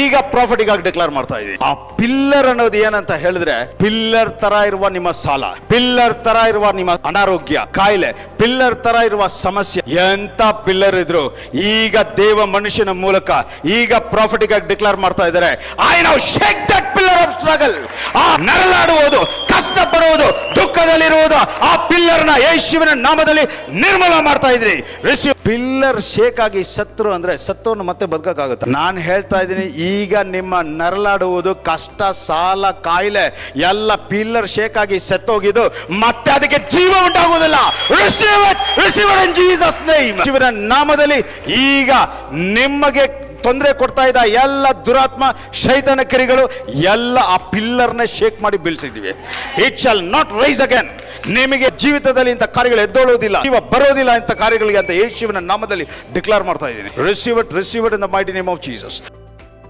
ಈಗ ಪ್ರಾಫಿಟಿಗಾಗಿ ಡಿಕ್ಲೇರ್ ಮಾಡ್ತಾ ಇದ್ದೀವಿ ಆ ಪಿಲ್ಲರ್ ಅನ್ನೋದು ಏನಂತ ಹೇಳಿದ್ರೆ ಪಿಲ್ಲರ್ ತರ ಇರುವ ನಿಮ್ಮ ಸಾಲ ಪಿಲ್ಲರ್ ತರ ಇರುವ ನಿಮ್ಮ ಅನಾರೋಗ್ಯ, ಕಾಯಿಲೆ ಪಿಲ್ಲರ್ ತರ ಇರುವ ಸಮಸ್ಯೆ, ಎಂತ ಪಿಲ್ಲರ್ ಇದ್ರು ಈಗ ದೇವ ಮನುಷ್ಯನ ಮೂಲಕ ಈಗ ಪ್ರಾಫಿಟಿಗಾಗಿ ಡಿಕ್ಲೇರ್ ಮಾಡ್ತಾ ಇದ್ದಾರೆ. I now shake that pillar of struggle ಆ ನರಳಾಡುವುದು ಕಷ್ಟ ಪಡುವುದು ದುಃಖದಲ್ಲಿರುವುದು ಆ ಪಿಲ್ಲರ್ನ ಯೇಸುವಿನ ನಾಮದಲ್ಲಿ ನಿರ್ಮಲ ಮಾಡ್ತಾ ಇದ್ರಿ. ಪಿಲ್ಲರ್ ಶೇಕ್ ಆಗಿ ಸತ್ರು ಅಂದ್ರೆ ಸತ್ತವನ್ನು ಮತ್ತೆ ಬದುಕಕ್ಕಾಗುತ್ತೆ? ನಾನು ಹೇಳ್ತಾ ಇದ್ದೀನಿ, ಈಗ ನಿಮ್ಮ ನರಳಾಡುವುದು ಕಷ್ಟ, ಸಾಲ, ಕಾಯಿಲೆ, ಎಲ್ಲ ಪಿಲ್ಲರ್ ಶೇಕ್ ಆಗಿ ಸತ್ತೋಗಿದ್ದು ಮತ್ತೆ ಅದಕ್ಕೆ ಜೀವ ಉಂಟಾಗುವುದಿಲ್ಲ. ಜೀಸಸ್ ಶಿವನ ನಾಮದಲ್ಲಿ ಈಗ ನಿಮಗೆ ತೊಂದರೆ ಕೊಡ್ತಾ ಇದ್ದ ಎಲ್ಲ ದುರಾತ್ಮ, ಶೈತನ ಕಿರಿಗಳು ಎಲ್ಲ ಆ ಪಿಲ್ಲರ್ನ ಶೇಕ್ ಮಾಡಿ ಬೀಳ್ಸಿದ್ದೀವಿ. It shall not rise again ನಿಮಗೆ ಜೀವಿತದಲ್ಲಿ ಇಂಥ ಕಾರ್ಯಗಳು ಎದ್ದೊಳ್ಳುವುದಿಲ್ಲ ಜೀವ ಬರೋದಿಲ್ಲ ಇಂಥ ಕಾರ್ಯಗಳಿಗೆ ಅಂತ ಯೇಸುವಿನ ನಾಮದಲ್ಲಿ ಡಿಕ್ಲೇರ್ ಮಾಡ್ತಾ ಇದ್ದೀನಿ. Receive it receive it in the mighty name of Jesus